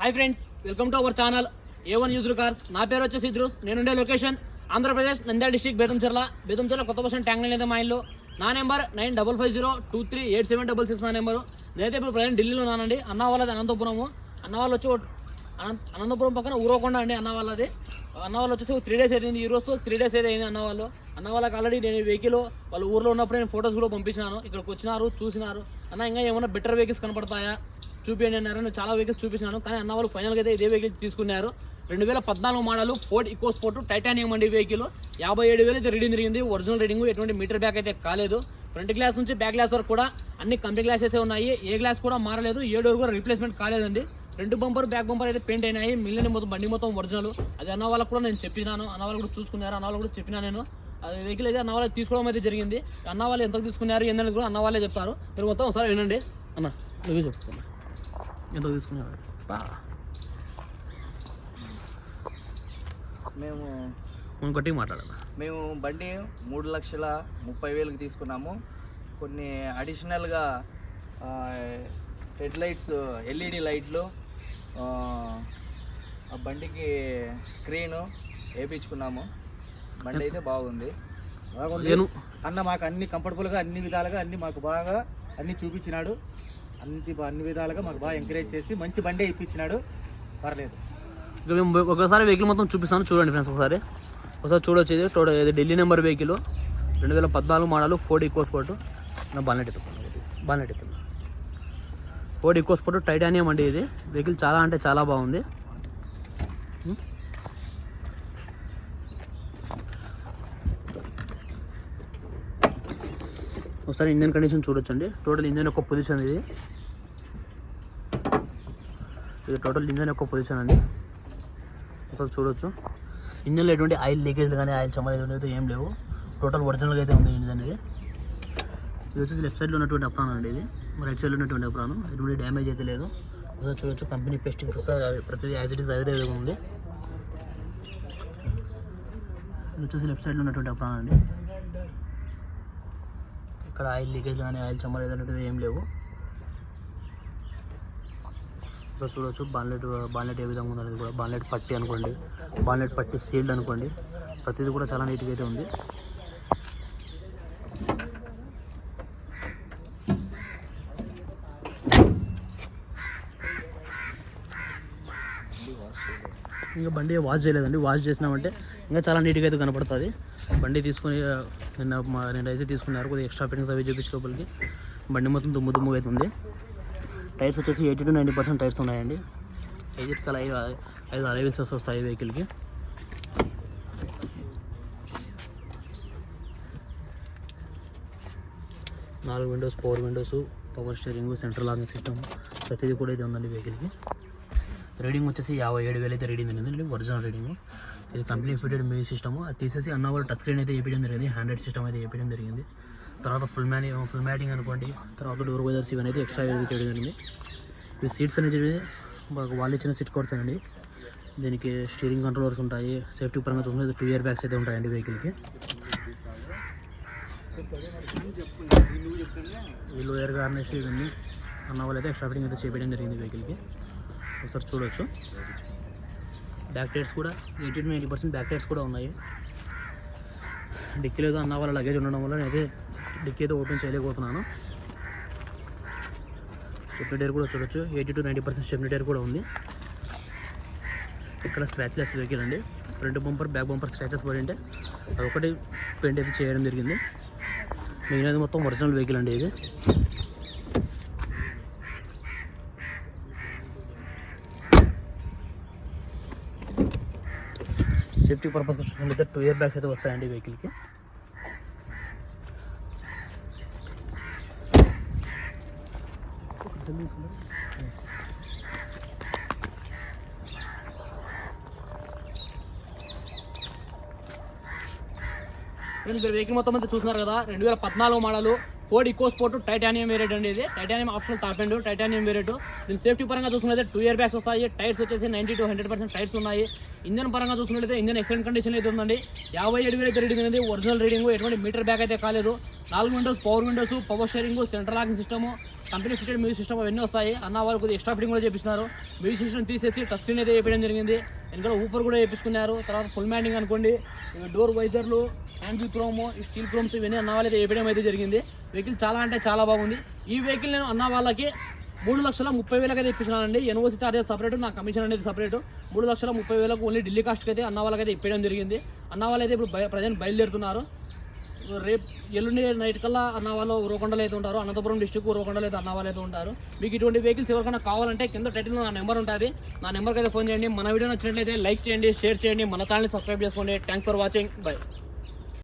Hi friends welcome to our channel A one user cars నా పేరు వచ్చేసి ఇద్రూస్ నేనుండే లొకేషన్ ఆంధ్రప్రదేశ్ నంద్యాల డిస్టిక్ బేతంచెర్ల బేతంచెర్ల కొత్త బస్ ట్యాంక్ లైన్ అయితే మా ఇల్లు. నా number nine double five zero two three eight seven double six నా నెంబరు. నేనైతే ఇప్పుడు ప్రజెంట్ ఢిల్లీలో ఉన్నానండి. అన్న వాళ్ళది అనంతపురము. అన్న వాళ్ళు వచ్చి ఒక- అనంత అనంతపురం పక్కన ఊరకొండ అండి అన్న వాళ్ళది. అన్న వాళ్ళు వచ్చేసి త్రీ డేస్ అయింది ఈ రోజుతో త్రీ డేస్ అయితే అయింది అన్న వాళ్ళు. అన్న వాళ్ళకి ఆల్రెడీ నేను వెహికల్ వాళ్ళ ఊర్లో ఉన్నప్పుడు నేను ఫొటోస్ కూడా పంపించినాను. ఇక్కడికి వచ్చినారు చూసినారు. అన్న ఇంకా ఏమైనా బెటర్ వెహికల్స్ కనపడతాయా? చూపించండి అన్నారు. నేను చాలా వెహికల్స్ చూపించాను కానీ అన్న వాళ్ళు ఫైనల్గా అయితే ఇదే వెహికల్ తీసుకున్నారు. రెండు వేల పద్నాలుగు model Ford EcoSport titanium అండి వెహికల్ యాభై ఏడు వేలు అయితే రీడింగ్ జరిగింది. ఒరిజినల్ రీడింగ్ ఎటువంటి మీటర్ బ్యాక్ అయితే కాలేదు. ఫ్రంట్ గ్లాస్ నుంచి బ్యాక్ గ్లాస్ వరకు కూడా అన్ని కంపెనీ గ్లాసెస్ ఉన్నాయి. ఏ గ్లాస్ కూడా మారలేదు. ఏడు వరకు కూడా రీప్లేస్మెంట్ కాలేదండి. రెండు బంపర్ బ్యాక్ బంపర్ అయితే పెయింట్ అయినాయి. మిగిలిన మొత్తం బండి మొత్తం ఒరిజినల్ అది అన్న వాళ్ళకు కూడా నేను చెప్పినాను. అన్న వాళ్ళు కూడా చూసుకున్నారు. అన్న వాళ్ళు కూడా చెప్పినా నేను. అది వెహికల్ అయితే అన్న వాళ్ళకి తీసుకోవడం అయితే జరిగింది. అన్న వాళ్ళు ఎంత తీసుకున్నారు ఏందని కూడా అన్న వాళ్ళే చెప్తారు మీరు మొత్తం ఒకసారి వినండి. అన్న నువ్వే చెప్తున్నా ఎంత తీసుకున్నారు? బా. మేము గట్టిగా మాట్లాడాలి మేము బండి మూడు లక్షల ముప్పై వేలకు తీసుకున్నాము. కొన్ని అడిషనల్గా హెడ్ లైట్స్ ఎల్ఈడి లైట్లు ఆ, ఆ బండికి స్క్రీను వేయించుకున్నాము బండి అయితే బాగుంది. బాగుంది. నేను అన్న మాకు అన్ని కంఫర్టబుల్గా అన్ని విధాలుగా అన్ని మాకు బాగా అన్ని చూపించినాడు. అన్ని అన్ని విధాలుగా మాకు బాగా ఎంకరేజ్ చేసి మంచి బండే ఇప్పించినాడు. పర్లేదు. ఇక మేము ఒకసారి వెహికల్ మొత్తం చూపిస్తాను. చూడండి ఫ్రెండ్స్ ఒకసారి. ఒకసారి చూడొచ్చు ఇది టోటల్ ఇది ఢిల్లీ నెంబర్ వెహికల్ రెండు వేల పద్నాలుగు మోడల్ ఫోర్డ్ ఈకో స్పోర్ట్ నా బాలెట్ ఎత్తుకున్నాను బాలెట్ ఎత్తున్నా ఫోర్డ్ ఈకో స్పోర్ట్ టైటానియం అండి ఇది. వెహికల్ చాలా అంటే చాలా బాగుంది. ఒకసారి ఇంజన్ కండిషన్ చూడొచ్చండి. టోటల్ ఇంజన్ యొక్క పొజిషన్ ఇది. ఇది టోటల్ ఇంజన్ యొక్క పొజిషన్ అండి. ఒకసారి చూడొచ్చు. ఇంజన్లో ఎటువంటి ఆయిల్ లీకేజ్ కానీ ఆయిల్ చమ్మలేదు అయితే ఏం లేవు. టోటల్ ఒరిజినల్గా అయితే ఉంది ఇంజన్ అనేది. ఇది వచ్చేసి లెఫ్ట్ సైడ్లో ఉన్నటువంటి అప్రాణం అండి ఇది. రైట్ సైడ్లో ఉన్నటువంటి అప్రాణం. ఎటువంటి డ్యామేజ్ అయితే లేదు. ఒకసారి చూడొచ్చు. కంపెనీ పెస్టింగ్స్ ప్రతిదీ యాజ్ ఇట్ ఇస్ అదే విధంగా ఉంది. ఇది వచ్చేసి లెఫ్ట్ సైడ్లో ఉన్నటువంటి అప్రాణం అండి. ఇక్కడ ఆయిల్ లీకేజ్ కానీ ఆయిల్ చమ్మలేదు అనేటివి ఏం లేవు. ఇక్కడ చూడొచ్చు బాన్లెట్ బాన్లెట్ ఏ విధంగా ఉందనేది కూడా. బాన్లెట్ పట్టి అనుకోండి బాన్లెట్ పట్టి సీల్డ్ అనుకోండి ప్రతిదీ కూడా చాలా నీట్గా అయితే ఉంది. ఇంకా బండి వాష్ చేయలేదండి. వాష్ చేసినామంటే ఇంకా చాలా నీట్గా అయితే కనపడుతుంది. బండి తీసుకొని నిన్న మా నేనైతే తీసుకున్నారు. కొద్దిగా ఎక్స్ట్రా ఫిట్టింగ్స్ అవి చూపించి లోపలికి. బండి మొత్తం దుమ్ము దుమ్ము అవుతుంది టైర్స్ వచ్చేసి eighty to ninety percent tyres ఉన్నాయండి. ఐదు కల ఐదు ఐదు అలవీల్స్ వస్తాయి వెహికల్కి నాలుగు windows power windows power steering central locking system ప్రతిదీ కూడా ఇది ఉందండి వెహికల్కి రీడింగ్ వచ్చేసి యాభై ఏడు వేలు అయితే రీడింగ్ జరిగింది ఒరిజినల్ రీడింగ్ ఇది కంపెనీ ఫిటెడ్ మ్యూజిక్ సిస్టమ్ అది తీసేసి అన్న వాళ్ళు టచ్ స్క్రీన్ అయితే వేయడం జరిగింది. హ్యాండ్రెడ్ సిస్టమ్ అయితే వేయడం జరిగింది. తర్వాత ఫుల్ మ్యాని ఫుల్ మ్యాటింగ్ అనుకోండి. తర్వాత డోర్ వైజర్స్ ఇవన్నీ అయితే ఎక్స్ట్రా చేయడం జరిగింది. ఈ సీట్స్ అనేది మాకు వాళ్ళు ఇచ్చిన సీట్ కవర్స్ అండి. దీనికి స్టీరింగ్ కంట్రోలర్స్ ఉంటాయి. సేఫ్టీ పరంగా చూసుకుంటే టూ ఇయర్ బ్యాగ్స్ అయితే ఉంటాయండి వెహికల్కి ఈ లోయర్ గార్నిష్ ఇవన్నీ అన్న వాళ్ళు అయితే ఎక్స్ట్రా ఫిటింగ్ అయితే చేయడం జరిగింది వెహికల్కి ఒకసారి చూడొచ్చు. బ్యాక్ టైర్స్ కూడా eighty to ninety percent back tyres కూడా ఉన్నాయి. డిక్కీ లేదు అన్న వాళ్ళ లగేజ్ ఉండడం వల్ల నేనైతే డిక్కీ అయితే ఓపెన్ చేయలేకపోతున్నాను. స్టెప్నీ టైర్ కూడా చూడొచ్చు. Eighty to ninety percent stepney tyre కూడా ఉంది. ఇక్కడ స్క్రాచ్లెస్ వెహికల్ అండి. Front bumper back bumper scratches పడి ఉంటే అదొకటి పెయింట్ అయితే చేయడం జరిగింది. మిగిలినది మొత్తం ఒరిజినల్ వెహికల్ అండి ఇది. సేఫ్టీ పర్పస్ చూసినట్లయితే టూ ఇయర్ బ్యాగ్స్ అయితే వస్తాయండి వెహికల్కి. వెహికల్ మొత్తం అయితే చూస్తున్నారు కదా రెండు వేల పద్నాలుగు model. Ford EcoSport titanium variant అండి ఇది. Titanium option top and titanium variant. దీని సేఫ్టీ పరంగా చూసుకున్నట్లయితే టూ ఇయర్ బ్యాగ్స్ వస్తాయి. టైర్స్ వచ్చేసి ninety to hundred percent tyres ఉన్నాయి. ఇంజన్ పరంగా చూసుకున్నట్లయితే ఇంజన్ ఎక్సలెంట్ కండిషన్ అయితే ఉందండి. యాభై ఏడు వేలు అయితే రీడింగ్ ఉంది ఒరిజినల్ రీడింగ్ ఎటువంటి మీటర్ బ్యాగ్ అయితే కాలేదు. నాలుగు windows power windows power steering central locking system company fitted music system అవన్నీ వస్తాయి. అన్న వాళ్ళు కొద్దిగా ఎక్స్ట్రా ఫిటింగ్ కూడా చేపిస్తున్నారు. మ్యూజిక్ సిస్టమ్ తీసేసి టచ్ స్క్రీన్ అయితే వేయడం జరిగింది. వెనకాల ఊఫర్ కూడా వేపించుకున్నారు. తర్వాత ఫుల్ మ్యాండింగ్ అనుకోండి. డోర్ వైజర్లు హ్యాండ్ క్రోమ్ స్టీల్ క్రోమ్స్ ఇవన్నీ అన్న వాళ్ళైతే వేయడం అయితే జరిగింది. వెహికల్ చాలా అంటే చాలా బాగుంది. ఈ వెహికల్ నేను అన్న వాళ్ళకి మూడు లక్షల ముప్పై వేలకు అయితే ఇప్పించినానండి ఎన్ఓసి చార్జెస్ సపరేట్ నా కమిషన్ అనేది సపరేట్. మూడు లక్షల ముప్పై వేలకు ఓన్లీ ఢిల్లీ కాస్ట్కి అయితే అన్న వాళ్ళకి అయితే ఇప్పడం జరిగింది. అన్న వాళ్ళు అయితే ఇప్పుడు బయ ప్రజెంట్ బయలుదేరుతున్నారు. రేపు ఎల్లుండి నైట్ కల్లా అన్న వాళ్ళు ఉరవకొండలు అయితే ఉంటారు. అనంతపురం డిస్టిక్ ఉరవకొండలు అయితే అన్న వాళ్ళు అయితే ఉంటారు. మీకు ఇటువంటి వెహికల్స్ ఎవరికైనా కావాలంటే కింద టైటిల్లో నా నెంబర్ ఉంటుంది. నా నెంబర్కి అయితే ఫోన్ చేయండి. మన వీడియో నచ్చినట్లయితే లైక్ చేయండి షేర్ చేయండి. మన ఛానల్ని సబ్స్క్రైబ్ చేసుకోండి. Thanks for watching. బై.